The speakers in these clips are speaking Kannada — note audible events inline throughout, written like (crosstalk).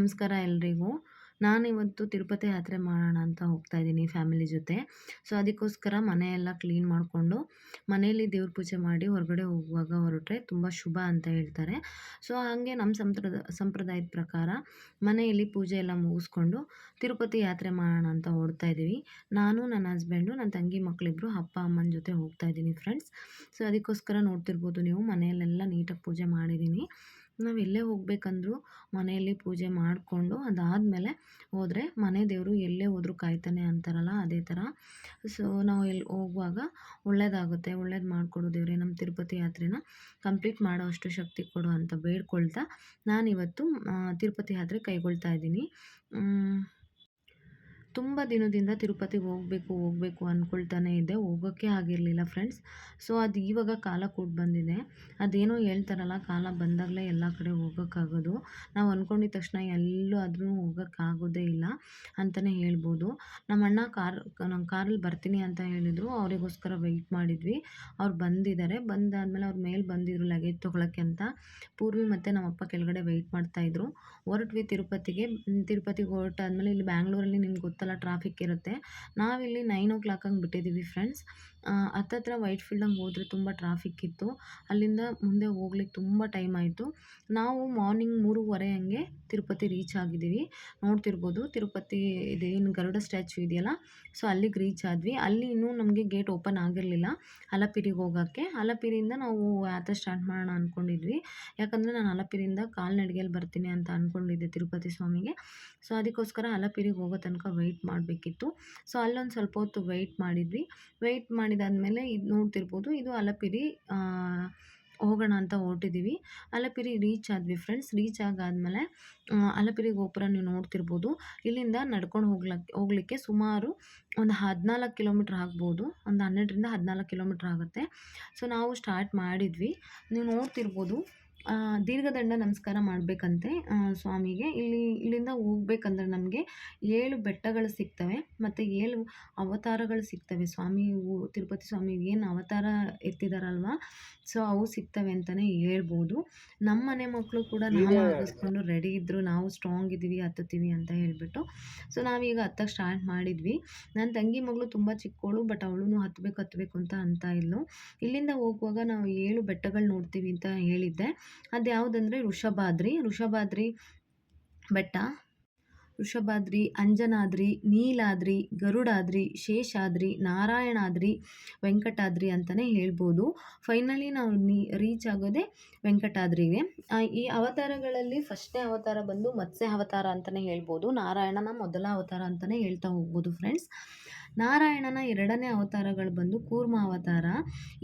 ನಮಸ್ಕಾರ ಎಲ್ರಿಗೂ. ನಾನಿವತ್ತು ತಿರುಪತಿ ಯಾತ್ರೆ ಮಾಡೋಣ ಅಂತ ಹೋಗ್ತಾ ಇದ್ದೀನಿ ಫ್ಯಾಮಿಲಿ ಜೊತೆ. ಸೊ, ಅದಕ್ಕೋಸ್ಕರ ಮನೆಯೆಲ್ಲ ಕ್ಲೀನ್ ಮಾಡಿಕೊಂಡು ಮನೆಯಲ್ಲಿ ದೇವ್ರ ಪೂಜೆ ಮಾಡಿ ಹೊರಗಡೆ ಹೋಗುವಾಗ ಹೊರಟ್ರೆ ತುಂಬ ಶುಭ ಅಂತ ಹೇಳ್ತಾರೆ. ಸೊ, ಹಾಗೆ ನಮ್ಮ ಸಂಪ್ರದ, ಸಂಪ್ರದಾಯದ ಪ್ರಕಾರ ಮನೆಯಲ್ಲಿ ಪೂಜೆ ಎಲ್ಲ ಮುಗಿಸ್ಕೊಂಡು ತಿರುಪತಿ ಯಾತ್ರೆ ಮಾಡೋಣ ಅಂತ ಹೊಡ್ತಾ ಇದ್ದೀವಿ. ನಾನು, ನನ್ನ ಹಸ್ಬೆಂಡು, ನನ್ನ ತಂಗಿ ಮಕ್ಕಳಿಬ್ಬರು ಅಪ್ಪ, ಅಮ್ಮನ ಜೊತೆ ಹೋಗ್ತಾ ಇದ್ದೀನಿ ಫ್ರೆಂಡ್ಸ್. ಸೊ, ಅದಕ್ಕೋಸ್ಕರ ನೋಡ್ತಿರ್ಬೋದು ನೀವು ಮನೆಯಲ್ಲೆಲ್ಲ ನೀಟಾಗಿ ಪೂಜೆ ಮಾಡಿದ್ದೀನಿ. ನಾವು ಎಲ್ಲೇ ಹೋಗ್ಬೇಕಂದ್ರೂ ಮನೆಯಲ್ಲಿ ಪೂಜೆ ಮಾಡಿಕೊಂಡು ಅದಾದಮೇಲೆ ಹೋದರೆ ಮನೆ ದೇವರು ಎಲ್ಲೇ ಹೋದರೂ ಕಾಯ್ತಾನೆ ಅಂತಾರಲ್ಲ ಅದೇ ಥರ ಸೊ ನಾವು ಎಲ್ಲಿ ಹೋಗುವಾಗ ಒಳ್ಳೆಯದಾಗುತ್ತೆ ಒಳ್ಳೇದು ಮಾಡಿಕೊಡು ದೇವರೇ ನಮ್ಮ ತಿರುಪತಿ ಯಾತ್ರೆನ ಕಂಪ್ಲೀಟ್ ಮಾಡೋ ಅಷ್ಟು ಶಕ್ತಿ ಕೊಡು ಅಂತ ಬೇಡ್ಕೊಳ್ತಾ ನಾನಿವತ್ತು ತಿರುಪತಿ ಯಾತ್ರೆ ಕೈಗೊಳ್ತಾ ಇದ್ದೀನಿ. ತುಂಬ ದಿನದಿಂದ ತಿರುಪತಿಗೆ ಹೋಗಬೇಕು ಹೋಗಬೇಕು ಅಂದ್ಕೊಳ್ತಾನೆ ಇದ್ದೆ ಹೋಗೋಕ್ಕೆ ಆಗಿರಲಿಲ್ಲ ಫ್ರೆಂಡ್ಸ್. ಸೊ, ಅದು ಇವಾಗ ಕಾಲ ಕೂಡ ಬಂದಿದೆ. ಅದೇನೋ ಹೇಳ್ತಾರಲ್ಲ, ಕಾಲ ಬಂದಾಗಲೇ ಎಲ್ಲ ಕಡೆ ಹೋಗೋಕ್ಕಾಗೋದು. ನಾವು ಅಂದ್ಕೊಂಡಿದ್ದ ತಕ್ಷಣ ಎಲ್ಲೂ ಆದರೂ ಹೋಗೋಕ್ಕಾಗೋದೇ ಇಲ್ಲ ಅಂತಲೇ ಹೇಳ್ಬೋದು. ನಮ್ಮ ಅಣ್ಣ ಕಾರ್ ನಮ್ಮ ಕಾರಲ್ಲಿ ಬರ್ತೀನಿ ಅಂತ ಹೇಳಿದರು. ಅವರಿಗೋಸ್ಕರ ವೆಯ್ಟ್ ಮಾಡಿದ್ವಿ. ಅವ್ರು ಬಂದಿದ್ದಾರೆ. ಬಂದಾದಮೇಲೆ ಅವ್ರ ಮೇಲೆ ಬಂದಿದ್ರು ಲಗೇಜ್ ತೊಗೊಳಕ್ಕೆ ಅಂತ. ಪೂರ್ವಿ ಮತ್ತು ನಮ್ಮಪ್ಪ ಕೆಳಗಡೆ ವೆಯ್ಟ್ ಮಾಡ್ತಾಯಿದ್ರು ಹೊರಟ್ವಿ ತಿರುಪತಿಗೆ. ತಿರುಪತಿಗೆ ಹೊರಟಾದ್ಮೇಲೆ ಇಲ್ಲಿ ಬ್ಯಾಂಗ್ಳೂರಲ್ಲಿ ನಿಮ್ಗೆ ಗೊತ್ತಲ್ಲ ಟ್ರಾಫಿಕ್ ಇರುತ್ತೆ. ನಾವಿಲ್ಲಿ ನೈನ್ ಓ ಕ್ಲಾಕ್ ಹಂಗೆ ಬಿಟ್ಟಿದ್ದೀವಿ ಫ್ರೆಂಡ್ಸ್ ಹತ್ತತ್ರ ವೈಟ್ ಫೀಲ್ಡಂಗೆ ಹೋದರೆ ತುಂಬ ಟ್ರಾಫಿಕ್ ಇತ್ತು. ಅಲ್ಲಿಂದ ಮುಂದೆ ಹೋಗ್ಲಿಕ್ಕೆ ತುಂಬ ಟೈಮ್ ಆಯಿತು. ನಾವು ಮಾರ್ನಿಂಗ್ ಮೂರುವರೆ ಹಂಗೆ ತಿರುಪತಿ ರೀಚ್ ಆಗಿದ್ದೀವಿ. ನೋಡ್ತಿರ್ಬೋದು ತಿರುಪತಿ ಇದೇನು ಗರುಡ ಸ್ಟ್ಯಾಚು ಇದೆಯಲ್ಲ ಸೊ ಅಲ್ಲಿಗೆ ರೀಚ್ ಆದ್ವಿ. ಅಲ್ಲಿ ಇನ್ನೂ ನಮಗೆ ಗೇಟ್ ಓಪನ್ ಆಗಿರಲಿಲ್ಲ ಅಲಪಿರಿಗೆ ಹೋಗೋಕ್ಕೆ. ಅಲಪಿರಿಯಿಂದ ನಾವು ಯಾತ್ರೆ ಸ್ಟಾರ್ಟ್ ಮಾಡೋಣ ಅಂದ್ಕೊಂಡಿದ್ವಿ ಯಾಕಂದರೆ ನಾನು ಅಲಪಿರಿಯಿಂದ ಕಾಲ್ನಡಿಗೆಯಲ್ಲಿ ಬರ್ತೀನಿ ಅಂತ ಅಂದ್ಕೊಂಡಿದ್ದೆ ತಿರುಪತಿ ಸ್ವಾಮಿಗೆ. ಸೊ ಅದಕ್ಕೋಸ್ಕರ ಅಲಪಿರಿಗೆ ಹೋಗೋ ತನಕ ವೆಯ್ಟ್ ಮಾಡಬೇಕಿತ್ತು. ಸೊ ಅಲ್ಲೊಂದು ಸ್ವಲ್ಪ ಹೊತ್ತು ವೆಯ್ಟ್ ಮಾಡಿದ್ವಿ. ವೆಯ್ಟ್ ಮಾಡಿದಾದಮೇಲೆ ಇದು ನೋಡ್ತಿರ್ಬೋದು. ಇದು ಅಲಪಿರಿ ಹೋಗೋಣ ಅಂತ ಹೊರಟಿದ್ದೀವಿ ಅಲಪಿರಿ ರೀಚ್ ಆದ್ವಿ ಫ್ರೆಂಡ್ಸ್ ರೀಚ್ ಆಗಾದಮೇಲೆ ಅಲಪಿರಿ ಗೋಪುರ ನೀವು ನೋಡ್ತಿರ್ಬೋದು. ಇಲ್ಲಿಂದ ನಡ್ಕೊಂಡು ಹೋಗ್ಲಕ್ಕೆ ಹೋಗ್ಲಿಕ್ಕೆ ಸುಮಾರು ಒಂದು ಹದಿನಾಲ್ಕು ಕಿಲೋಮೀಟ್ರ್ ಆಗ್ಬೋದು. ಒಂದು ಹನ್ನೆರಡರಿಂದ ಹದಿನಾಲ್ಕು ಕಿಲೋಮೀಟ್ರ್ ಆಗುತ್ತೆ. ಸೊ ನಾವು ಸ್ಟಾರ್ಟ್ ಮಾಡಿದ್ವಿ. ನೀವು ನೋಡ್ತಿರ್ಬೋದು ದೀರ್ಘದಂಡ ನಮಸ್ಕಾರ ಮಾಡಬೇಕಂತೆ ಸ್ವಾಮಿಗೆ. ಇಲ್ಲಿ ಇಲ್ಲಿಂದ ಹೋಗ್ಬೇಕಂದ್ರೆ ನಮಗೆ ಏಳು ಬೆಟ್ಟಗಳು ಸಿಗ್ತವೆ ಮತ್ತು ಏಳು ಅವತಾರಗಳು ಸಿಗ್ತವೆ. ಸ್ವಾಮಿ ತಿರುಪತಿ ಸ್ವಾಮಿ ಏನು ಅವತಾರ ಎತ್ತಿದಾರಲ್ವ? ಸೊ ಅವು ಸಿಗ್ತವೆ ಅಂತಲೇ ಹೇಳ್ಬೋದು. ನಮ್ಮ ಮನೆ ಮಕ್ಕಳು ಕೂಡ ನಾವು ಹಾಕಿಸ್ಕೊಂಡು ರೆಡಿ ಇದ್ದರು ನಾವು ಸ್ಟ್ರಾಂಗ್ ಇದ್ದೀವಿ ಹತ್ತುತ್ತೀವಿ ಅಂತ ಹೇಳಿಬಿಟ್ಟು. ಸೊ ನಾವೀಗ ಹತ್ತಕ್ಕೆ ಸ್ಟಾರ್ಟ್ ಮಾಡಿದ್ವಿ. ನನ್ನ ತಂಗಿ ಮಗಳು ತುಂಬ ಚಿಕ್ಕವಳು ಬಟ್ ಅವಳು ಹತ್ತಬೇಕು ಹತ್ತಬೇಕು ಅಂತ ಅಂತ ಇಲ್ಲ ಇಲ್ಲಿಂದ ಹೋಗುವಾಗ ನಾವು ಏಳು ಬೆಟ್ಟಗಳು ನೋಡ್ತೀವಿ ಅಂತ ಹೇಳಿದ್ದೆ. ಅದು ಯಾವುದಂದರೆ ವೃಷಭಾದ್ರಿ ವೃಷಭಾದ್ರಿ ಬೆಟ್ಟ ವೃಷಭಾದ್ರಿ ಅಂಜನಾದ್ರಿ, ನೀಲಾದ್ರಿ, ಗರುಡಾದ್ರಿ, ಶೇಷಾದ್ರಿ, ನಾರಾಯಣಾದ್ರಿ, ವೆಂಕಟಾದ್ರಿ ಅಂತಲೇ ಹೇಳ್ಬೋದು. ಫೈನಲಿ ನಾವು ನೀ ರೀಚ್ ಆಗೋದೇ ವೆಂಕಟಾದ್ರಿಗೆ ಈ ಅವತಾರಗಳಲ್ಲಿ ಫಸ್ಟ್ನೇ ಅವತಾರ ಬಂದು ಮತ್ಸ್ಯ ಅವತಾರ ಅಂತಲೇ ಹೇಳ್ಬೋದು. ನಾರಾಯಣನ ಮೊದಲ ಅವತಾರ ಅಂತಲೇ ಹೇಳ್ತಾ ಹೋಗ್ಬೋದು ಫ್ರೆಂಡ್ಸ್ ನಾರಾಯಣನ ಎರಡನೇ ಅವತಾರಗಳು ಬಂದು ಕೂರ್ಮ ಅವತಾರ.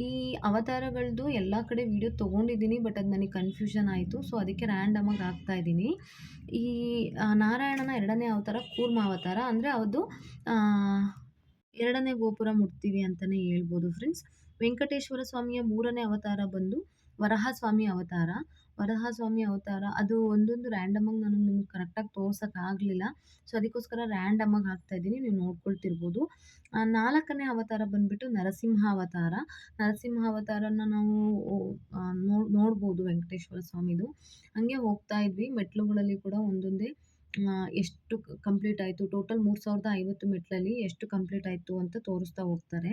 ಈ ಅವತಾರಗಳದ್ದು ಎಲ್ಲ ಕಡೆ ವಿಡಿಯೋ ತೊಗೊಂಡಿದ್ದೀನಿ ಬಟ್ ಅದು ನನಗೆ ಕನ್ಫ್ಯೂಷನ್ ಆಯಿತು ಸೊ ಅದಕ್ಕೆ ರ್ಯಾಂಡಮಾಗಿ ಹಾಕ್ತಾ ಇದ್ದೀನಿ. ಈ ನಾರಾಯಣನ ಎರಡನೇ ಅವತಾರ ಕೂರ್ಮ ಅವತಾರ. ಅಂದರೆ ಅದು ಎರಡನೇ ಗೋಪುರ ಮುಟ್ತೀವಿ ಅಂತಲೇ ಹೇಳ್ಬೋದು ಫ್ರೆಂಡ್ಸ್ ವೆಂಕಟೇಶ್ವರ ಸ್ವಾಮಿಯ ಮೂರನೇ ಅವತಾರ ಬಂದು ವರಹ ಸ್ವಾಮಿ ಅವತಾರ. ವರಹಸ್ವಾಮಿ ಅವತಾರ ಅದು ಒಂದೊಂದು ರ್ಯಾಂಡಮಾಗಿ ನಾನು ನಿಮ್ಗೆ ಕರೆಕ್ಟಾಗಿ ತೋರ್ಸೋಕ್ಕಾಗಲಿಲ್ಲ ಸೊ ಅದಕ್ಕೋಸ್ಕರ ರ್ಯಾಂಡಮಾಗಿ ಹಾಕ್ತಾಯಿದ್ದೀನಿ ನೀವು ನೋಡ್ಕೊಳ್ತಿರ್ಬೋದು. ನಾಲ್ಕನೇ ಅವತಾರ ಬಂದ್ಬಿಟ್ಟು ನರಸಿಂಹ ಅವತಾರ. ನರಸಿಂಹ ಅವತಾರನ ನಾವು ನೋಡ್ ನೋಡ್ಬೋದು ವೆಂಕಟೇಶ್ವರ ಸ್ವಾಮಿದು. ಹಂಗೆ ಹೋಗ್ತಾ ಇದ್ವಿ, ಮೆಟ್ಲುಗಳಲ್ಲಿ ಕೂಡ ಒಂದೊಂದೇ ಎಷ್ಟು ಕಂಪ್ಲೀಟ್ ಆಯಿತು? ಟೋಟಲ್ ಮೂರು ಸಾವಿರದ ಐವತ್ತು ಮೆಟ್ಲಲ್ಲಿ ಎಷ್ಟು ಕಂಪ್ಲೀಟ್ ಆಯಿತು ಅಂತ ತೋರಿಸ್ತಾ ಹೋಗ್ತಾರೆ.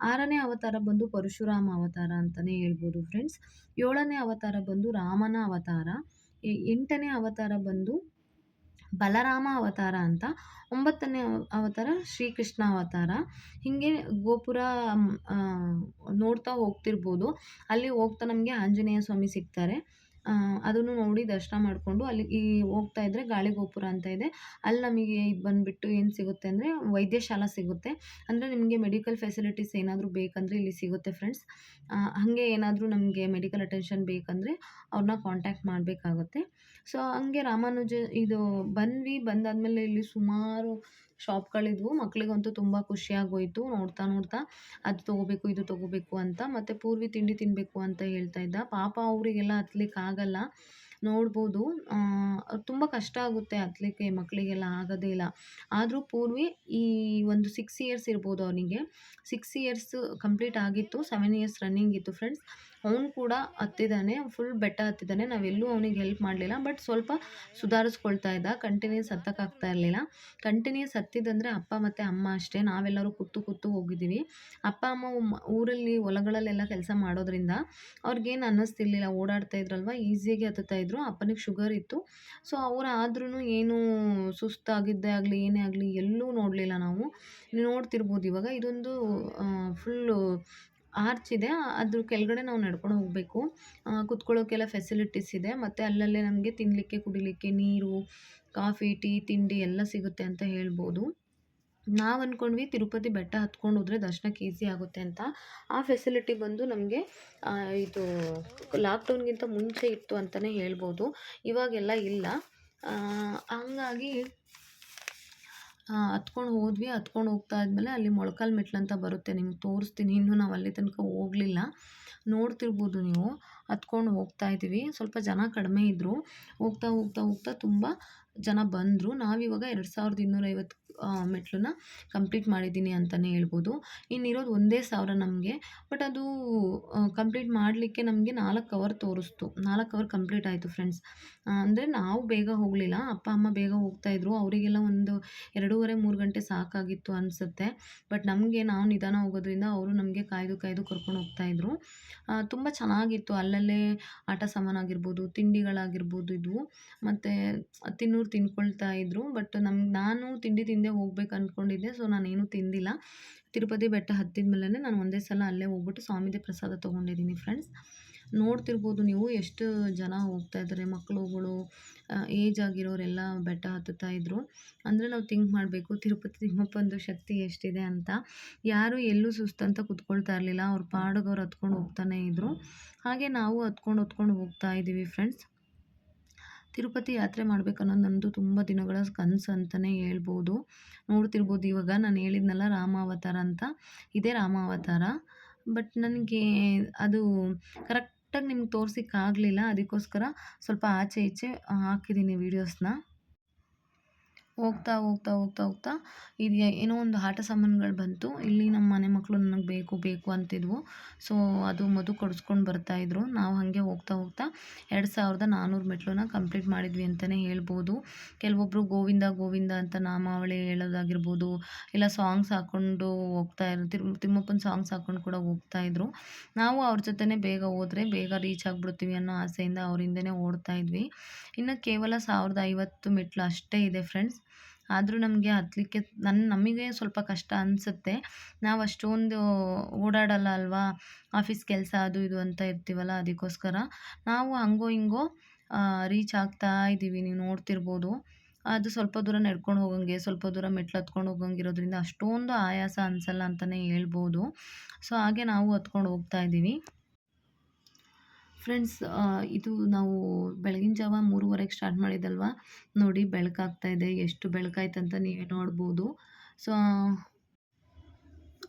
ಆರನೇ ಅವತಾರ ಬಂದು ಪರಶುರಾಮ ಅವತಾರ ಅಂತಲೇ ಹೇಳ್ಬೋದು ಫ್ರೆಂಡ್ಸ್ ಏಳನೇ ಅವತಾರ ಬಂದು ರಾಮನ ಅವತಾರ. ಎಂಟನೇ ಅವತಾರ ಬಂದು ಬಲರಾಮ ಅವತಾರ ಅಂತ. ಒಂಬತ್ತನೇ ಅವತಾರ ಶ್ರೀಕೃಷ್ಣ ಅವತಾರ. ಹೀಗೆ ಗೋಪುರ ನೋಡ್ತಾ ಹೋಗ್ತಿರ್ಬೋದು. ಅಲ್ಲಿ ಹೋಗ್ತಾ ನಮಗೆ ಆಂಜನೇಯ ಸ್ವಾಮಿ ಸಿಗ್ತಾರೆ. ಅದನ್ನು ನೋಡಿ ದರ್ಶನ ಮಾಡಿಕೊಂಡು ಅಲ್ಲಿ ಈ ಹೋಗ್ತಾ ಇದ್ದರೆ ಗಾಳಿ ಗೋಪುರ ಅಂತ ಇದೆ. ಅಲ್ಲಿ ನಮಗೆ ಇದು ಬಂದುಬಿಟ್ಟು ಏನು ಸಿಗುತ್ತೆ ಅಂದರೆ ವೈದ್ಯಶಾಲಾ ಸಿಗುತ್ತೆ. ಅಂದರೆ ನಿಮಗೆ ಮೆಡಿಕಲ್ ಫೆಸಿಲಿಟೀಸ್ ಏನಾದರೂ ಬೇಕಂದರೆ ಇಲ್ಲಿ ಸಿಗುತ್ತೆ ಫ್ರೆಂಡ್ಸ್ ಹಾಗೆ ಏನಾದರೂ ನಮಗೆ ಮೆಡಿಕಲ್ ಅಟೆನ್ಷನ್ ಬೇಕಂದರೆ ಅವ್ರನ್ನ ಕಾಂಟ್ಯಾಕ್ಟ್ ಮಾಡಬೇಕಾಗುತ್ತೆ. ಸೊ ಹಂಗೆ ರಾಮಾನುಜ ಇದು ಬಂದ್ವಿ. ಬಂದಾದಮೇಲೆ ಇಲ್ಲಿ ಸುಮಾರು ಶಾಪ್ಗಳಿದ್ವು. ಮಕ್ಕಳಿಗಂತೂ ತುಂಬ ಖುಷಿಯಾಗೋಯಿತು. ನೋಡ್ತಾ ನೋಡ್ತಾ ಅದು ತೊಗೋಬೇಕು, ಇದು ತೊಗೋಬೇಕು ಅಂತ ಮತ್ತು ಪೂರ್ವಿ ತಿಂಡಿ ತಿನ್ನಬೇಕು ಅಂತ ಹೇಳ್ತಾ ಇದ್ದ. ಪಾಪ ಅವರಿಗೆಲ್ಲ ಹತ್ಲಿಕ್ಕೆ ಆಗಲ್ಲ ನೋಡ್ಬೋದು ತುಂಬ ಕಷ್ಟ ಆಗುತ್ತೆ ಹತ್ಲಿಕ್ಕೆ ಮಕ್ಕಳಿಗೆಲ್ಲ ಆಗೋದೇ ಇಲ್ಲ. ಆದರೂ ಪೂರ್ವಿ ಈ ಒಂದು ಸಿಕ್ಸ್ ಇಯರ್ಸ್ ಇರ್ಬೋದು ಅವನಿಗೆ. ಸಿಕ್ಸ್ ಇಯರ್ಸ್ ಕಂಪ್ಲೀಟ್ ಆಗಿತ್ತು ಸೆವೆನ್ ಇಯರ್ಸ್ ರನ್ನಿಂಗ್ ಇತ್ತು ಫ್ರೆಂಡ್ಸ್ ಅವನು ಕೂಡ ಹತ್ತಿದ್ದಾನೆ ಫುಲ್ ಬೆಟ್ಟ ಹತ್ತಿದ್ದಾನೆ. ನಾವೆಲ್ಲೂ ಅವನಿಗೆ ಹೆಲ್ಪ್ ಮಾಡಲಿಲ್ಲ ಬಟ್ ಸ್ವಲ್ಪ ಸುಧಾರಿಸ್ಕೊಳ್ತಾ ಇದ್ದ. ಕಂಟಿನ್ಯೂಸ್ ಹತ್ತಕ್ಕಾಗ್ತಾ ಇರಲಿಲ್ಲ. ಕಂಟಿನ್ಯೂಸ್ ಹತ್ತಿದ್ದಂದರೆ ಅಪ್ಪ ಮತ್ತು ಅಮ್ಮ ಅಷ್ಟೇ. ನಾವೆಲ್ಲರೂ ಕೂತು ಕೂತು ಹೋಗಿದ್ದೀವಿ. ಅಪ್ಪ, ಅಮ್ಮ ಊರಲ್ಲಿ, ಹೊಲಗಳಲ್ಲೆಲ್ಲ ಕೆಲಸ ಮಾಡೋದ್ರಿಂದ ಅವ್ರಿಗೇನು ಅನ್ನಿಸ್ತಿರ್ಲಿಲ್ಲ. ಓಡಾಡ್ತಾ ಇದ್ರಲ್ವ ಈಸಿಯಾಗಿ ಹತ್ತುತ್ತಾ ಇದ್ರು. ಅಪ್ಪನಿಗೆ ಶುಗರ್ ಇತ್ತು. ಸೊ ಅವ್ರು ಆದ್ರೂ ಏನು ಸುಸ್ತಾಗಿದ್ದೇ ಆಗಲಿ, ಏನೇ ಆಗಲಿ ಎಲ್ಲೂ ನೋಡಲಿಲ್ಲ ನೀವು. ನೋಡ್ತಿರ್ಬೋದು ಇವಾಗ. ಇದೊಂದು ಫುಲ್ಲು ಆರ್ಚ್ ಇದೆ ಅದ್ರ ಕೆಳಗಡೆ ನಾವು ನಡ್ಕೊಂಡು ಹೋಗಬೇಕು. ಕುತ್ಕೊಳ್ಳೋಕ್ಕೆಲ್ಲ ಫೆಸಿಲಿಟೀಸ್ ಇದೆ. ಮತ್ತು ಅಲ್ಲಲ್ಲೇ ನಮಗೆ ತಿನ್ನಲಿಕ್ಕೆ ಕುಡಿಲಿಕ್ಕೆ ನೀರು, ಕಾಫಿ, ಟೀ, ತಿಂಡಿ ಎಲ್ಲ ಸಿಗುತ್ತೆ ಅಂತ ಹೇಳ್ಬೋದು. ನಾವು ಅಂದ್ಕೊಂಡ್ವಿ ತಿರುಪತಿ ಬೆಟ್ಟ ಹತ್ಕೊಂಡು ಹೋದರೆ ದರ್ಶನಕ್ಕೆ ಈಸಿ ಆಗುತ್ತೆ ಅಂತ. ಆ ಫೆಸಿಲಿಟಿ ಬಂದು ನಮಗೆ ಇದು ಲಾಕ್ಡೌನ್ಗಿಂತ ಮುಂಚೆ ಇತ್ತು ಅಂತಲೇ ಹೇಳ್ಬೋದು. ಇವಾಗೆಲ್ಲ ಇಲ್ಲ. ಹಂಗಾಗಿ ಹತ್ಕೊಂಡು ಹೋದ್ವಿ, ಹತ್ಕೊಂಡು ಹೋಗ್ತಾ ಇದ್ಮೇಲೆ ಅಲ್ಲಿ ಮೊಳಕಾಲು ಮೆಟ್ಲು ಬರುತ್ತೆ, ನಿಮ್ಗೆ ತೋರಿಸ್ತೀನಿ. ಇನ್ನೂ ನಾವು ಅಲ್ಲಿ ತನಕ ಹೋಗಲಿಲ್ಲ. ನೋಡ್ತಿರ್ಬೋದು ನೀವು. ಹತ್ಕೊಂಡು ಹೋಗ್ತಾ ಇದ್ದೀವಿ. ಸ್ವಲ್ಪ ಜನ ಕಡಿಮೆ ಇದ್ದರು ಹೋಗ್ತಾ ಹೋಗ್ತಾ ಹೋಗ್ತಾ ತುಂಬ ಜನ ಬಂದರು. ನಾವಿವಾಗ ಎರಡು ಸಾವಿರದ ಇನ್ನೂರೈವತ್ತು ಮೆಟ್ಲನ್ನ ಕಂಪ್ಲೀಟ್ ಮಾಡಿದ್ದೀನಿ ಅಂತಲೇ ಹೇಳ್ಬೋದು. ಇನ್ನಿರೋದು ಒಂದೇ ಸಾವಿರ ನಮಗೆ. ಬಟ್ ಅದು ಕಂಪ್ಲೀಟ್ ಮಾಡಲಿಕ್ಕೆ ನಮಗೆ ನಾಲ್ಕು ಅವರ್ ತೋರಿಸ್ತು. ನಾಲ್ಕು ಅವರ್ ಕಂಪ್ಲೀಟ್ ಆಯಿತು ಫ್ರೆಂಡ್ಸ್. ಅಂದರೆ ನಾವು ಬೇಗ ಹೋಗಲಿಲ್ಲ. ಅಪ್ಪ, ಅಮ್ಮ ಬೇಗ ಹೋಗ್ತಾಯಿದ್ರು ಅವರಿಗೆಲ್ಲ ಒಂದು ಎರಡೂವರೆ, ಮೂರು ಗಂಟೆ ಸಾಕಾಗಿತ್ತು ಅನಿಸುತ್ತೆ. ಬಟ್ ನಮಗೆ ನಾವು ನಿಧಾನ ಹೋಗೋದ್ರಿಂದ ಅವರು ನಮಗೆ ಕಾಯ್ದು ಕಾಯ್ದು ಕರ್ಕೊಂಡು ಹೋಗ್ತಾಯಿದ್ರು ತುಂಬ ಚೆನ್ನಾಗಿತ್ತು. ಅಲ್ಲಲ್ಲೇ ಆಟ ಸಾಮಾನಾಗಿರ್ಬೋದು ತಿಂಡಿಗಳಾಗಿರ್ಬೋದು ಇದ್ವು. ಮತ್ತು ತಿನ್ನೋರು ತಿನ್ಕೊಳ್ತಾ ಇದ್ದರು ಬಟ್ ನಮ್ಗೆ ನಾನು ತಿಂಡಿ ತಿಂದೇ ಹೋಗ್ಬೇಕು ಅಂದ್ಕೊಂಡಿದ್ದೆ ಸೊ ನಾನೇನು ತಿಂದಿಲ್ಲ. ತಿರುಪತಿ ಬೆಟ್ಟ ಹತ್ತಿದ ಮೇಲೆ ನಾನು ಒಂದೇ ಸಲ ಅಲ್ಲೇ ಹೋಗ್ಬಿಟ್ಟು ಸ್ವಾಮಿದೇ ಪ್ರಸಾದ ತೊಗೊಂಡಿದ್ದೀನಿ ಫ್ರೆಂಡ್ಸ್ ನೋಡ್ತಿರ್ಬೋದು ನೀವು ಎಷ್ಟು ಜನ ಹೋಗ್ತಾ ಇದ್ದಾರೆ ಮಕ್ಕಳುಗಳು ಏಜ್ ಆಗಿರೋರೆಲ್ಲ ಬೆಟ್ಟ ಹತ್ತುತ್ತಾ ಇದ್ದರು ಅಂದರೆ ನಾವು ಥಿಂಕ್ ಮಾಡಬೇಕು, ತಿರುಪತಿ ತಿಮ್ಮಪ್ಪಂದು ಶಕ್ತಿ ಎಷ್ಟಿದೆ ಅಂತ. ಯಾರು ಎಲ್ಲೂ ಸುಸ್ತಂತ ಕುತ್ಕೊಳ್ತಾ ಇರಲಿಲ್ಲ. ಅವ್ರ ಪಾಡಗವ್ರು ಹತ್ಕೊಂಡು ಹೋಗ್ತಾನೆ ಇದ್ದರು ಹಾಗೆ ನಾವು ಹತ್ಕೊಂಡು ಹತ್ಕೊಂಡು ಹೋಗ್ತಾ ಇದ್ದೀವಿ ಫ್ರೆಂಡ್ಸ್ ತಿರುಪತಿ ಯಾತ್ರೆ ಮಾಡ್ಬೇಕನ್ನೋದು ನನ್ನದು ತುಂಬ ದಿನಗಳ ಕನಸು ಅಂತಲೇ ಹೇಳ್ಬೋದು. ನೋಡ್ತಿರ್ಬೋದು ಇವಾಗ ನಾನು ಹೇಳಿದ್ನಲ್ಲ ರಾಮಾವತಾರ ಅಂತ. ಇದೇ ರಾಮಾವತಾರ. ಬಟ್ ನನಗೆ ಅದು ಕರೆಕ್ಟಾಗಿ ನಿಮ್ಗೆ ತೋರ್ಸಿಕ್ಕಾಗಲಿಲ್ಲ. ಅದಕ್ಕೋಸ್ಕರ ಸ್ವಲ್ಪ ಆಚೆ ಈಚೆ ಹಾಕಿದ್ದೀನಿ ವೀಡಿಯೋಸ್ನ ಹೋಗ್ತಾ ಹೋಗ್ತಾ ಹೋಗ್ತಾ ಹೋಗ್ತಾ ಇದು ಏನೋ ಒಂದು ಆಟ ಸಾಮಾನುಗಳು ಬಂತು. ಇಲ್ಲಿ ನಮ್ಮ ಮನೆ ಮಕ್ಕಳು ನನಗೆ ಬೇಕು ಬೇಕು ಅಂತಿದ್ವು. ಸೊ ಅದು ಮದು ಕೊಡಿಸ್ಕೊಂಡು ಬರ್ತಾಯಿದ್ರು ನಾವು ಹಾಗೆ ಹೋಗ್ತಾ ಹೋಗ್ತಾ ಎರಡು ಸಾವಿರದ ನಾನ್ನೂರು ಮೆಟ್ಲನ್ನ ಕಂಪ್ಲೀಟ್ ಮಾಡಿದ್ವಿ ಅಂತಲೇ ಹೇಳ್ಬೋದು. ಕೆಲವೊಬ್ಬರು ಗೋವಿಂದ ಗೋವಿಂದ ಅಂತ ನಾಮಾವಳಿ ಹೇಳೋದಾಗಿರ್ಬೋದು. ಇಲ್ಲ ಸಾಂಗ್ಸ್ ಹಾಕ್ಕೊಂಡು ಹೋಗ್ತಾ ಇರೋ ತಿಮ್ಮಪ್ಪನ ಸಾಂಗ್ಸ್ ಹಾಕ್ಕೊಂಡು ಕೂಡ ಹೋಗ್ತಾಯಿದ್ರು ನಾವು ಅವ್ರ ಜೊತೆನೇ ಬೇಗ ಹೋದರೆ ಬೇಗ ರೀಚ್ ಆಗಿಬಿಡ್ತೀವಿ ಅನ್ನೋ ಆಸೆಯಿಂದ ಅವರಿಂದನೇ ಓಡ್ತಾ ಇದ್ವಿ. ಇನ್ನು ಕೇವಲ ಸಾವಿರದ ಐವತ್ತು ಮೆಟ್ಲು ಅಷ್ಟೇ ಇದೆ ಫ್ರೆಂಡ್ಸ್ ಆದರೂ ನಮಗೆ ಹತ್ತಲಿಕ್ಕೆ ನನ್ನ ನಮಗೆ ಸ್ವಲ್ಪ ಕಷ್ಟ ಅನಿಸುತ್ತೆ. ನಾವು ಅಷ್ಟೊಂದು ಓಡಾಡಲ್ಲ ಅಲ್ವಾ? ಆಫೀಸ್ ಕೆಲಸ ಅದು ಇದು ಅಂತ ಇರ್ತೀವಲ್ಲ ಅದಕ್ಕೋಸ್ಕರ. ನಾವು ಹಂಗೋ ಹಿಂಗೋ ರೀಚ್ ಆಗ್ತಾ ಇದ್ದೀವಿ ನೀವು ನೋಡ್ತಿರ್ಬೋದು. ಅದು ಸ್ವಲ್ಪ ದೂರ ನಡ್ಕೊಂಡು ಹೋಗಂಗೆ, ಸ್ವಲ್ಪ ದೂರ ಮೆಟ್ಲು ಹತ್ಕೊಂಡು ಹೋಗಂಗಿರೋದ್ರಿಂದ ಅಷ್ಟೊಂದು ಆಯಾಸ ಅನಿಸಲ್ಲ ಅಂತಲೇ ಹೇಳ್ಬೋದು. ಸೊ, ಹಾಗೆ ನಾವು ಹತ್ಕೊಂಡು ಹೋಗ್ತಾ ಇದ್ದೀವಿ ಫ್ರೆಂಡ್ಸ್ ಇದು ನಾವು ಬೆಳಗಿನ ಜಾವ ಮೂರುವರೆಗೆ ಸ್ಟಾರ್ಟ್ ಮಾಡಿದ್ದಲ್ವ ನೋಡಿ ಬೆಳಕಾಗ್ತಾ ಇದೆ. ಎಷ್ಟು ಬೆಳಕಾಯ್ತಂತ ನೀವೇ ನೋಡ್ಬೋದು. ಸೊ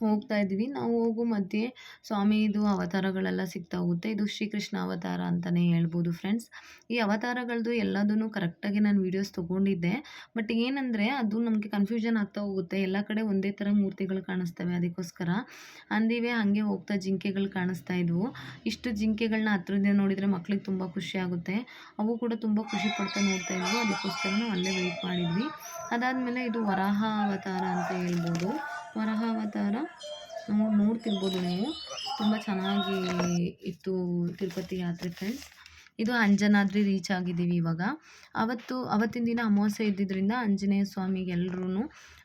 ಹೋಗ್ತಾ ಇದ್ದೀವಿ ನಾವು ಹೋಗೋ ಮಧ್ಯೆ ಸ್ವಾಮಿದು ಅವತಾರಗಳೆಲ್ಲ ಸಿಗ್ತಾ ಹೋಗುತ್ತೆ. ಇದು ಶ್ರೀಕೃಷ್ಣ ಅವತಾರ ಅಂತಲೇ ಹೇಳ್ಬೋದು ಫ್ರೆಂಡ್ಸ್ ಈ ಅವತಾರಗಳದ್ದು ಎಲ್ಲದೂ ಕರೆಕ್ಟಾಗಿ ನಾನು ವೀಡಿಯೋಸ್ ತೊಗೊಂಡಿದ್ದೆ. ಬಟ್ ಏನಂದರೆ, ಅದು ನಮಗೆ ಕನ್ಫ್ಯೂಷನ್ ಆಗ್ತಾ ಹೋಗುತ್ತೆ. ಎಲ್ಲ ಕಡೆ ಒಂದೇ ಥರ ಮೂರ್ತಿಗಳು ಕಾಣಿಸ್ತವೆ ಅದಕ್ಕೋಸ್ಕರ. ಅಂದಿವೆ ಹಾಗೆ ಹೋಗ್ತಾ ಜಿಂಕೆಗಳು ಕಾಣಿಸ್ತಾ ಇದ್ವು. ಇಷ್ಟು ಜಿಂಕೆಗಳನ್ನ ಹತ್ರದಿಂದ ನೋಡಿದರೆ ಮಕ್ಳಿಗೆ ತುಂಬ ಖುಷಿ ಆಗುತ್ತೆ. ಅವು ಕೂಡ ತುಂಬ ಖುಷಿ ಪಡ್ತಾ ನೋಡ್ತಾ ಇದ್ವು. ಅದಕ್ಕೋಸ್ಕರ ಅಲ್ಲೇ ವೆಯ್ಟ್ ಮಾಡಿದ್ವಿ. ಅದಾದಮೇಲೆ ಇದು ವರಾಹ ಅವತಾರ ಅಂತ ಹೇಳ್ಬೋದು. ವರಾಹ ಅವತಾರ ನೋಡಿ ನೋಡ್ತಿರ್ಬೋದು ನೀವು. ತುಂಬ ಚೆನ್ನಾಗಿ ಇತ್ತು ತಿರುಪತಿ ಯಾತ್ರೆ ಫ್ರೆಂಡ್ಸ್ ಇದು ಅಂಜನಾದ್ರಿ ರೀಚ್ ಆಗಿದ್ದೀವಿ ಇವಾಗ. ಅವತ್ತು, ಅವತ್ತಿನ ದಿನ ಅಮಾವಾಸ್ಯೆ ಇದ್ದಿದ್ದರಿಂದ ಆಂಜನೇಯ ಸ್ವಾಮಿಗೆ ಎಲ್ಲರೂ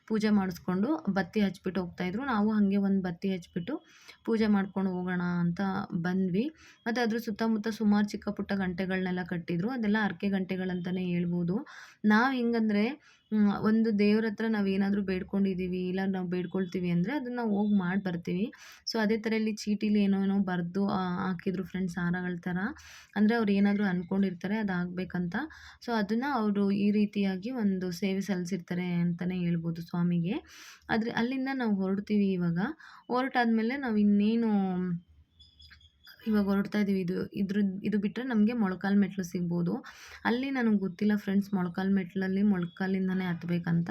ಪೂಜೆ ಮಾಡಿಸ್ಕೊಂಡು ಬತ್ತಿ ಹಚ್ಬಿಟ್ಟು ಹೋಗ್ತಾಯಿದ್ರು ನಾವು ಹಾಗೆ ಒಂದು ಬತ್ತಿ ಹಚ್ಬಿಟ್ಟು ಪೂಜೆ ಮಾಡ್ಕೊಂಡು ಹೋಗೋಣ ಅಂತ ಬಂದ್ವಿ. ಮತ್ತು ಅದ್ರ ಸುತ್ತಮುತ್ತ ಸುಮಾರು ಚಿಕ್ಕ ಪುಟ್ಟ ಗಂಟೆಗಳನ್ನೆಲ್ಲ ಕಟ್ಟಿದ್ರು. ಅದೆಲ್ಲ ಅರ್ಕೆ ಗಂಟೆಗಳಂತಲೇ ಹೇಳ್ಬೋದು. ನಾವು ಹೆಂಗಂದರೆ ಒಂದು ದೇವ್ರ ಹತ್ರ ನಾವು ಏನಾದರೂ ಬೇಡ್ಕೊಂಡಿದ್ದೀವಿ ಇಲ್ಲ ನಾವು ಬೇಡ್ಕೊಳ್ತೀವಿ ಅಂದರೆ ಅದನ್ನು ನಾವು ಹೋಗಿ ಮಾಡಿ ಬರ್ತೀವಿ. ಸೊ ಅದೇ ಥರ ಇಲ್ಲಿ ಚೀಟಿಲಿ ಏನೋ ಏನೋ ಬರೆದು ಹಾಕಿದ್ರು ಫ್ರೆಂಡ್ಸ್ ಹಾರಗಳ ಥರ ಅಂದರೆ ಅವ್ರು ಏನಾದರೂ ಅಂದ್ಕೊಂಡಿರ್ತಾರೆ ಅದು ಆಗಬೇಕಂತ. ಸೊ ಅದನ್ನು ಅವರು ಈ ರೀತಿಯಾಗಿ ಒಂದು ಸೇವೆ ಸಲ್ಲಿಸಿರ್ತಾರೆ ಅಂತಲೇ ಹೇಳ್ಬೋದು ಸ್ವಾಮಿಗೆ. ಆದರೆ ಅಲ್ಲಿಂದ ನಾವು ಹೊರಡ್ತೀವಿ ಇವಾಗ. ಹೊರಟಾದ್ಮೇಲೆ ನಾವು ಇನ್ನೇನು ಇವಾಗ ಹೊರಡ್ತಾ ಇದ್ದೀವಿ ಇದು, ಇದ್ರ, ಇದು ಬಿಟ್ಟರೆ ನಮಗೆ ಮೊಳಕಾಲು ಮೆಟ್ಲು ಸಿಗ್ಬೋದು. ಅಲ್ಲಿ ನನಗೆ ಗೊತ್ತಿಲ್ಲ ಫ್ರೆಂಡ್ಸ್ ಮೊಳಕಾಲು ಮೆಟ್ಲಲ್ಲಿ ಮೊಳಕಾಲಿಂದನೇ ಹತ್ಬೇಕಂತ.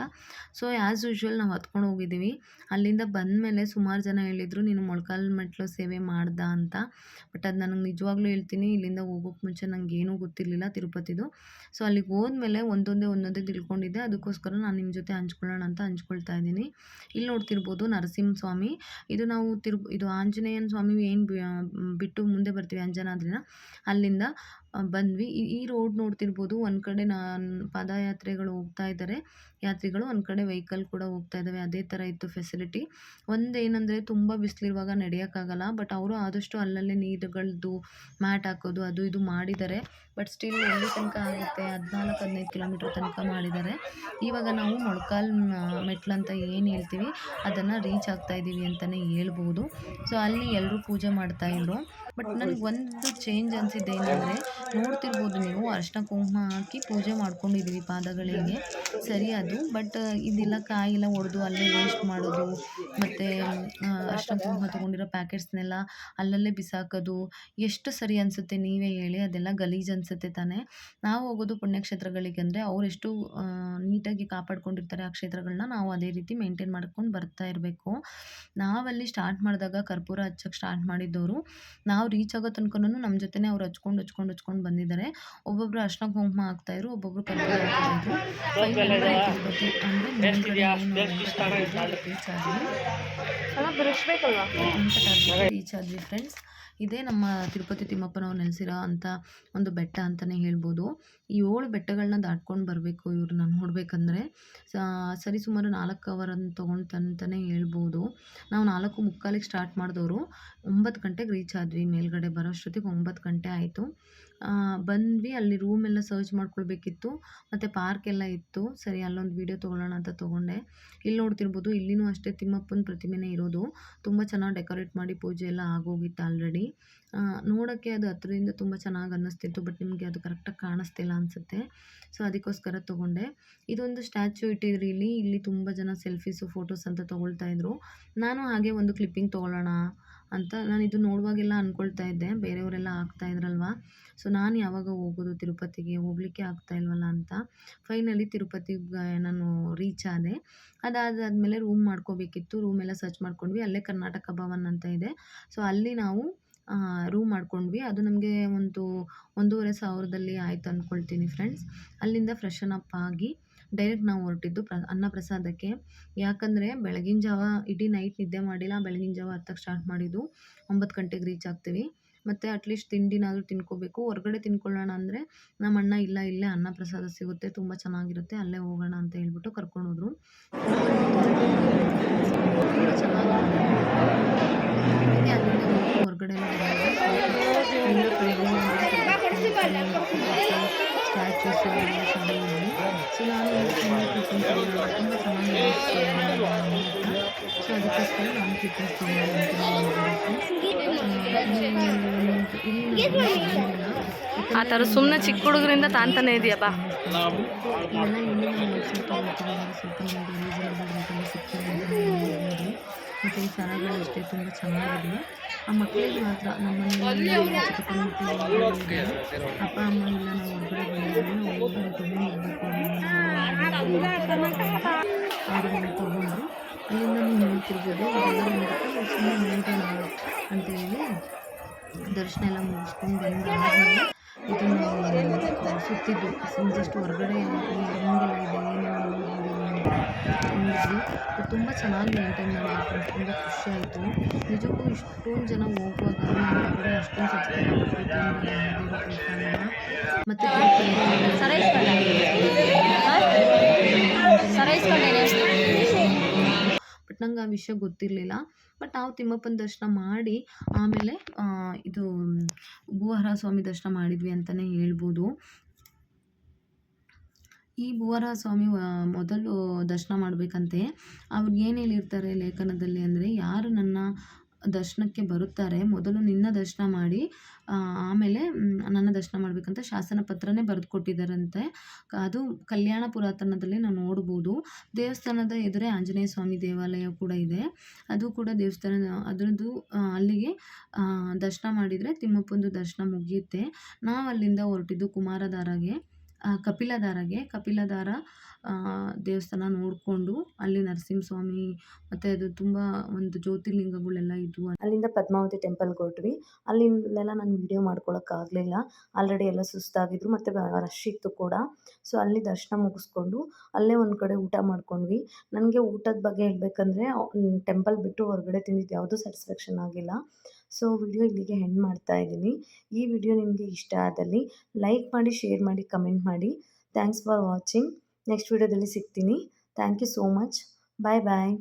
ಸೊ ಆ್ಯಸ್ ಯೂಶ್ವಲ್ ನಾವು ಹತ್ಕೊಂಡು ಹೋಗಿದ್ದೀವಿ ಅಲ್ಲಿಂದ ಬಂದ ಮೇಲೆ ಸುಮಾರು ಜನ ಹೇಳಿದರು, ನೀನು ಮೊಳಕಾಲು ಮೆಟ್ಲು ಸೇವೆ ಮಾಡ್ದ ಅಂತ. ಬಟ್ ಅದು ನನಗೆ ನಿಜವಾಗ್ಲೂ ಹೇಳ್ತೀನಿ, ಇಲ್ಲಿಂದ ಹೋಗೋಕ್ಕೆ ಮುಂಚೆ ನನಗೆ ಏನೂ ಗೊತ್ತಿರಲಿಲ್ಲ ತಿರುಪತಿದು. ಸೊ, ಅಲ್ಲಿಗೆ ಹೋದ್ಮೇಲೆ ಒಂದೊಂದೇ ಒಂದೊಂದೇ ತಿಳ್ಕೊಂಡಿದ್ದೆ. ಅದಕ್ಕೋಸ್ಕರ ನಾನು ನಿಮ್ಮ ಜೊತೆ ಹಂಚ್ಕೊಳ್ಳೋಣ ಅಂತ ಹಂಚ್ಕೊಳ್ತಾ ಇದ್ದೀನಿ. ಇಲ್ಲಿ ನೋಡ್ತಿರ್ಬೋದು ನರಸಿಂಹಸ್ವಾಮಿ. ಇದು ನಾವು ತಿರು ಇದು ಆಂಜನೇಯನ ಸ್ವಾಮಿ ಏನು ಬಿಟ್ಟು ಮುಂದೆ ಬರ್ತೀವಿ ಅಂಜನಾದ್ರಿನ ಅಲ್ಲಿಂದ ಬಂದ್ವಿ. ಈ ರೋಡ್ ನೋಡ್ತಿರ್ಬೋದು, ಒಂದು ಕಡೆ ನಾನು ಪಾದಯಾತ್ರೆಗಳು ಹೋಗ್ತಾ ಇದ್ದಾರೆ ಯಾತ್ರಿಗಳು ಒಂದು ಕಡೆ ವೆಹಿಕಲ್ ಕೂಡ ಹೋಗ್ತಾ ಇದ್ದಾವೆ ಅದೇ ಥರ ಇತ್ತು ಫೆಸಿಲಿಟಿ ಒಂದೇನಂದ್ರೆ ತುಂಬ ಬಿಸಿಲಿರುವಾಗ ನಡೆಯೋಕ್ಕಾಗಲ್ಲ ಬಟ್ ಅವರು ಆದಷ್ಟು ಅಲ್ಲಲ್ಲೇ ನೀರುಗಳದ್ದು ಮ್ಯಾಟ್ ಹಾಕೋದು, ಅದು ಇದು ಮಾಡಿದ್ದಾರೆ ಬಟ್ ಸ್ಟಿಲ್ ಎಲ್ಲಿ ತನಕ ಆಗುತ್ತೆ? ಹದಿನಾಲ್ಕು, ಹದಿನೈದು ಕಿಲೋಮೀಟ್ರ್ ತನಕ ಮಾಡಿದ್ದಾರೆ ಇವಾಗ ನಾವು ಮೊಳಕಾಲ್ ಮೆಟ್ಲು ಅಂತ ಏನು ಹೇಳ್ತೀವಿ, ಅದನ್ನು ರೀಚ್ ಆಗ್ತಾ ಇದ್ದೀವಿ ಅಂತಲೇ ಹೇಳ್ಬೋದು. ಸೊ ಅಲ್ಲಿ ಎಲ್ಲರೂ ಪೂಜೆ ಮಾಡ್ತಾ ಇದ್ರು. ಬಟ್ ನನಗೆ ಒಂದು ಚೇಂಜ್ ಅನ್ಸಿದ್ದು ಏನಂದರೆ ನೋಡ್ತಿರ್ಬೋದು ನೀವು. ಅರಿಶಿನ ಕುಂಕುಮ ಹಾಕಿ ಪೂಜೆ ಮಾಡ್ಕೊಂಡಿದ್ದೀವಿ ಪಾದಗಳಿಗೆ. ಸರಿ ಅದು. ಬಟ್ ಇದೆಲ್ಲ, ಕಾಯಿಲ್ಲ ಒಡೆದು ಅಲ್ಲೇ ವೇಸ್ಟ್ ಮಾಡೋದು. ಮತ್ತು ಅರಿಶಿನ ಕುಂಕುಮ ತೊಗೊಂಡಿರೋ ಪ್ಯಾಕೆಟ್ಸ್ನೆಲ್ಲ ಅಲ್ಲಲ್ಲೇ ಬಿಸಾಕೋದು. ಎಷ್ಟು ಸರಿ ಅನಿಸುತ್ತೆ ನೀವೇ ಹೇಳಿ. ಅದೆಲ್ಲ ಗಲೀಜು ಅನಿಸುತ್ತೆ ತಾನೇ. ನಾವು ಹೋಗೋದು ಪುಣ್ಯಕ್ಷೇತ್ರಗಳಿಗೆ ಅಂದರೆ ಅವರೆಷ್ಟು ನೀಟಾಗಿ ಕಾಪಾಡ್ಕೊಂಡಿರ್ತಾರೆ ಆ ಕ್ಷೇತ್ರಗಳನ್ನ ನಾವು ಅದೇ ರೀತಿ ಮೇಂಟೈನ್ ಮಾಡ್ಕೊಂಡು ಬರ್ತಾ ಇರಬೇಕು. ನಾವಲ್ಲಿ ಸ್ಟಾರ್ಟ್ ಮಾಡಿದಾಗ ಕರ್ಪೂರ ಹಚ್ಚಕ್ಕೆ ಸ್ಟಾರ್ಟ್ ಮಾಡಿದ್ದವರು. ನಾವು ರೀಚ್ ಆಗೋ ತನಕನೂ ನಮ್ಮ ಜೊತೆನೇ ಅವ್ರು ಹಚ್ಕೊಂಡು ಹಚ್ಕೊಂಡು ಹಚ್ಕೊಂಡು ಬಂದಿದ್ದಾರೆ. ಒಬ್ಬೊಬ್ರು ಅರ್ಶನ ಕುಂಕುಮ ಹಾಕ್ತಾಯಿದ್ರು ಒಬ್ಬೊಬ್ರು ಹಾಕ್ತಾಯಿದ್ರು ರೀಚ್ ಆದ್ವಿ ರೀಚ್ ಆದ್ವಿ ಫ್ರೆಂಡ್ಸ್ ಇದೇ ನಮ್ಮ ತಿರುಪತಿ ತಿಮ್ಮಪ್ಪನವ್ರು ನೆಲೆಸಿರೋ ಅಂತ ಒಂದು ಬೆಟ್ಟ ಅಂತಲೇ ಹೇಳ್ಬೋದು. ಈ ಏಳು ಬೆಟ್ಟಗಳನ್ನ ದಾಟ್ಕೊಂಡು ಬರಬೇಕು ಇವ್ರನ್ನ ನೋಡಬೇಕಂದ್ರೆ. ಸರಿ ಸುಮಾರು ನಾಲ್ಕು ಅವರನ್ನು ತೊಗೊಳ್ತಂತಲೇ ಹೇಳ್ಬೋದು. ನಾವು ನಾಲ್ಕು ಮುಕ್ಕಾಲಿಗೆ ಸ್ಟಾರ್ಟ್ ಮಾಡಿದವರು ಒಂಬತ್ತು ಗಂಟೆಗೆ ರೀಚ್ ಆದ್ವಿ ಮೇಲ್ಗಡೆ ಬರೋಷ್ಟೊತ್ತಿಗೆ ಒಂಬತ್ತು ಗಂಟೆ ಆಯಿತು. ಬಂದ್ವಿ. ಅಲ್ಲಿ ರೂಮ್ ಎಲ್ಲ ಸರ್ಚ್ ಮಾಡ್ಕೊಳ್ಬೇಕಿತ್ತು. ಮತ್ತು ಪಾರ್ಕ್ ಎಲ್ಲ ಇತ್ತು. ಸರಿ, ಅಲ್ಲೊಂದು ವೀಡಿಯೋ ತೊಗೊಳ್ಳೋಣ ಅಂತ ತೊಗೊಂಡೆ. ಇಲ್ಲಿ ನೋಡ್ತಿರ್ಬೋದು, ಇಲ್ಲಿನೂ ಅಷ್ಟೇ ತಿಮ್ಮಪ್ಪನ ಪ್ರತಿಮೆನೇ ಇರೋದು. ತುಂಬ ಚೆನ್ನಾಗಿ ಡೆಕೋರೇಟ್ ಮಾಡಿ ಪೂಜೆ ಎಲ್ಲ ಆಗೋಗಿತ್ತು ಆಲ್ರೆಡಿ ನೋಡೋಕ್ಕೆ ಅದು ಹತ್ರದಿಂದ ತುಂಬ ಚೆನ್ನಾಗಿ ಅನ್ನಿಸ್ತಿತ್ತು ಬಟ್ ನಿಮಗೆ ಅದು ಕರೆಕ್ಟಾಗಿ ಕಾಣಿಸ್ತಿಲ್ಲ ಅನಿಸುತ್ತೆ. ಸೊ ಅದಕ್ಕೋಸ್ಕರ ತೊಗೊಂಡೆ. ಇದೊಂದು ಸ್ಟ್ಯಾಚ್ಯೂ ಇಟ್ಟಿದ್ರಿ ಇಲ್ಲಿ. ಇಲ್ಲಿ ತುಂಬ ಜನ ಸೆಲ್ಫೀಸು ಫೋಟೋಸ್ ಅಂತ ತೊಗೊಳ್ತಾ ಇದ್ರು. ನಾನು ಹಾಗೆ ಒಂದು ಕ್ಲಿಪ್ಪಿಂಗ್ ತೊಗೊಳ್ಳೋಣ ಅಂತ ನಾನು ಇದು ನೋಡುವಾಗೆಲ್ಲ ಅಂದ್ಕೊಳ್ತಾ ಇದ್ದೆ. ಬೇರೆಯವರೆಲ್ಲ ಆಗ್ತಾ ಇದ್ರಲ್ವ? ಸೊ ನಾನು ಯಾವಾಗ ಹೋಗೋದು ತಿರುಪತಿಗೆ? ಹೋಗ್ಲಿಕ್ಕೆ ಆಗ್ತಾ ಇಲ್ವಲ್ಲ ಅಂತ. ಫೈನಲಿ ತಿರುಪತಿಗೆ ನಾನು ರೀಚ್ ಆದೆ. ಅದಾದಾದಮೇಲೆ ರೂಮ್ ಮಾಡ್ಕೋಬೇಕಿತ್ತು. ರೂಮ್ ಎಲ್ಲ ಸರ್ಚ್ ಮಾಡ್ಕೊಂಡ್ವಿ. ಅಲ್ಲೇ ಕರ್ನಾಟಕ ಭವನ್ ಅಂತ ಇದೆ. ಸೊ ಅಲ್ಲಿ ನಾವು ರೂಮ್ ಮಾಡ್ಕೊಂಡ್ವಿ. ಅದು ನಮಗೆ ಒಂದು, ಒಂದೂವರೆ ಸಾವಿರದಲ್ಲಿ ಆಯಿತು ಅಂದ್ಕೊಳ್ತೀನಿ ಫ್ರೆಂಡ್ಸ್ ಅಲ್ಲಿಂದ ಫ್ರೆಶನ್ ಅಪ್ ಆಗಿ ಡೈರೆಕ್ಟ್ ನಾವು ಹೊರಟಿದ್ದು ಪ್ರ ಅನ್ನ ಪ್ರಸಾದಕ್ಕೆ. ಯಾಕಂದರೆ ಬೆಳಗಿನ ಜಾವ ಇಡೀ ನೈಟ್ ನಿದ್ದೆ ಮಾಡಿಲ್ಲ ಬೆಳಗಿನ ಜಾವ ಹತ್ತಕ್ಕೆ ಸ್ಟಾರ್ಟ್ ಮಾಡಿದ್ದು. ಒಂಬತ್ತು ಗಂಟೆಗೆ ರೀಚ್ ಆಗ್ತೀವಿ. ಮತ್ತು ಅಟ್ಲೀಸ್ಟ್ ತಿಂಡಿನಾದರೂ ತಿನ್ಕೋಬೇಕು. ಹೊರಗಡೆ ತಿನ್ಕೊಳ್ಳೋಣ ಅಂದರೆ ನಮ್ಮ ಅಣ್ಣ ಇಲ್ಲ ಇಲ್ಲೇ ಅನ್ನ ಪ್ರಸಾದ ಸಿಗುತ್ತೆ ತುಂಬ ಚೆನ್ನಾಗಿರುತ್ತೆ ಅಲ್ಲೇ ಹೋಗೋಣ ಅಂತ ಹೇಳ್ಬಿಟ್ಟು ಕರ್ಕೊಂಡು ಹೋದರು. (laughs) ತುಂಬ ಚೆನ್ನಾಗಿ ಹೊರಗಡೆ ಸ್ಟ್ಯಾಚ್ಯೂಸ್ ಸೊ ನಾನು ಆ ಥರ ಸುಮ್ಮನೆ ಚಿಕ್ಕ ಹುಡುಗರಿಂದ ತಾಂತಾನೆ ಇದೆಯಾ ಬಾ. ಇವೆಲ್ಲ ಇಲ್ಲಿ ನಾವು ಸ್ವಲ್ಪ ರೀಸನಬಲ್ ಸಿಗ್ತದೆ ಮತ್ತು ಈ ಸರಗಳು ಅಷ್ಟೇ, ತುಂಬ ಚೆನ್ನಾಗಿದೆ ಆ ಮಕ್ಕಳಿಗೆ ಮಾತ್ರ ನಮ್ಮ ಮನೆಯಲ್ಲಿ ಚಿಕ್ಕಪ್ಪ ಮಕ್ಕಳಿಗೆ ಅಪ್ಪ ಅಮ್ಮ ಇಲ್ಲ ನಾವು ಹೊರಗಡೆ ಬಂದಿದ್ದೀವಿ ನಾವು ಹೋಗಿ ತೊಗೊಂಡಿರ್ಬೇಕು ಅವ್ರನ್ನ ತೊಗೊಂಡ್ರು ಅಲ್ಲಿಂದ ನೀವು ನೋಡ್ತಿರ್ಬೋದು ಅದೆಲ್ಲ ನೋಡ್ಬಿಟ್ಟು ಸುಮ್ಮನೆ ಮೇಂಟೈನ್ ಅಂತ ಹೇಳಿ ದರ್ಶನ ಎಲ್ಲ ಮುಗಿಸ್ಕೊಂಡು ಬಂದಾದ್ಮೇಲೆ ಇದನ್ನು ಸುತ್ತಿದ್ದು ಜಸ್ಟ್ ಹೊರಗಡೆ ಹೆಂಗೆಲ್ಲ ಇದೆ ಏನೆಲ್ಲ ನೋಡಿದ್ವಿ ತುಂಬ ಚೆನ್ನಾಗಿ ಮೇಂಟೈನ್ ಮಾಡಿದ್ರು. ತುಂಬ ಖುಷಿ ಆಯಿತು. ನಿಜಕ್ಕೂ ಇಷ್ಟೊಂದು ಜನ ಹೋಗುವಾಗ ನಾನು ಕೂಡ ಅಷ್ಟೊಂದು ಸ್ವಚ್ಛತೆ ಮತ್ತು ಬಟ್ ನಂಗೆ ಆ ವಿಷಯ ಗೊತ್ತಿರಲಿಲ್ಲ. ಬಟ್ ನಾವು ತಿಮ್ಮಪ್ಪನ ದರ್ಶನ ಮಾಡಿ ಆಮೇಲೆ ಇದು ಭೂವರ ಸ್ವಾಮಿ ದರ್ಶನ ಮಾಡಿದ್ವಿ ಅಂತಲೇ ಹೇಳ್ಬೋದು. ಈ ಭುವರ ಸ್ವಾಮಿ ಮೊದಲು ದರ್ಶನ ಮಾಡಬೇಕಂತೆ. ಅವ್ರು ಏನು ಹೇಳಿರ್ತಾರೆ ಲೇಖನದಲ್ಲಿ ಅಂದರೆ, ಯಾರು ನನ್ನ ದರ್ಶನಕ್ಕೆ ಬರುತ್ತಾರೆ, ಮೊದಲು ನಿನ್ನ ದರ್ಶನ ಮಾಡಿ ಆಮೇಲೆ ನನ್ನ ದರ್ಶನ ಮಾಡಬೇಕಂತ ಶಾಸನ ಪತ್ರನೇ ಬರೆದು ಕೊಟ್ಟಿದ್ದಾರಂತೆ ಅದು ಕಲ್ಯಾಣ ಪುರಾತನದಲ್ಲಿ ನಾವು ನೋಡ್ಬೋದು. ದೇವಸ್ಥಾನದ ಎದುರೇ ಆಂಜನೇಯ ಸ್ವಾಮಿ ದೇವಾಲಯ ಕೂಡ ಇದೆ. ಅದು ಕೂಡ ದೇವಸ್ಥಾನ ಅದರದ್ದು ಅಲ್ಲಿಗೆ ದರ್ಶನ ಮಾಡಿದರೆ ತಿಮ್ಮಪ್ಪಂದು ದರ್ಶನ ಮುಗಿಯುತ್ತೆ. ನಾವು ಅಲ್ಲಿಂದ ಹೊರಟಿದ್ದು ಕುಮಾರಧಾರಗೆ. ಕಪಿಲಧಾರಗೆ ಕಪಿಲಧಾರ ದೇವಸ್ಥಾನ ನೋಡಿಕೊಂಡು ಅಲ್ಲಿ ನರಸಿಂಹಸ್ವಾಮಿ ಮತ್ತು ಅದು ತುಂಬ ಒಂದು ಜ್ಯೋತಿರ್ಲಿಂಗಗಳೆಲ್ಲ ಇದ್ವು. ಅಲ್ಲಿಂದ ಪದ್ಮಾವತಿ ಟೆಂಪಲ್ಗೆ ಹೊರಟ್ವಿ. ಅಲ್ಲಿಂದೆಲ್ಲ ನಾನು ವೀಡಿಯೋ ಮಾಡ್ಕೊಳಕ್ಕಾಗಲಿಲ್ಲ ಆಲ್ರೆಡಿ ಎಲ್ಲ ಸುಸ್ತಾಗಿದ್ರು ಮತ್ತು ರಶ್ ಇತ್ತು ಕೂಡ. ಸೊ ಅಲ್ಲಿ ದರ್ಶನ ಮುಗಿಸ್ಕೊಂಡು ಅಲ್ಲೇ ಒಂದು ಕಡೆ ಊಟ ಮಾಡ್ಕೊಂಡ್ವಿ. ನನಗೆ ಊಟದ ಬಗ್ಗೆ ಹೇಳಬೇಕಂದ್ರೆ ಟೆಂಪಲ್ ಬಿಟ್ಟು ಹೊರಗಡೆ ತಿಂದಿದ್ದು ಯಾವುದೂ ಸ್ಯಾಟಿಸ್ಫ್ಯಾಕ್ಷನ್ ಆಗಿಲ್ಲ. ಸೊ ವಿಡಿಯೋ ಇಲ್ಲಿಗೆ ಹೆಂಡ್ ಮಾಡ್ತಾ ಇದ್ದೀನಿ. ಈ ವಿಡಿಯೋ ನಿಮಗೆ ಇಷ್ಟ ಆದಲ್ಲಿ ಲೈಕ್ ಮಾಡಿ, ಶೇರ್ ಮಾಡಿ, ಕಮೆಂಟ್ ಮಾಡಿ. Thanks for watching. ನೆಕ್ಸ್ಟ್ ವಿಡಿಯೋದಲ್ಲಿ ಸಿಗ್ತೀನಿ. Thank you so much. Bye bye.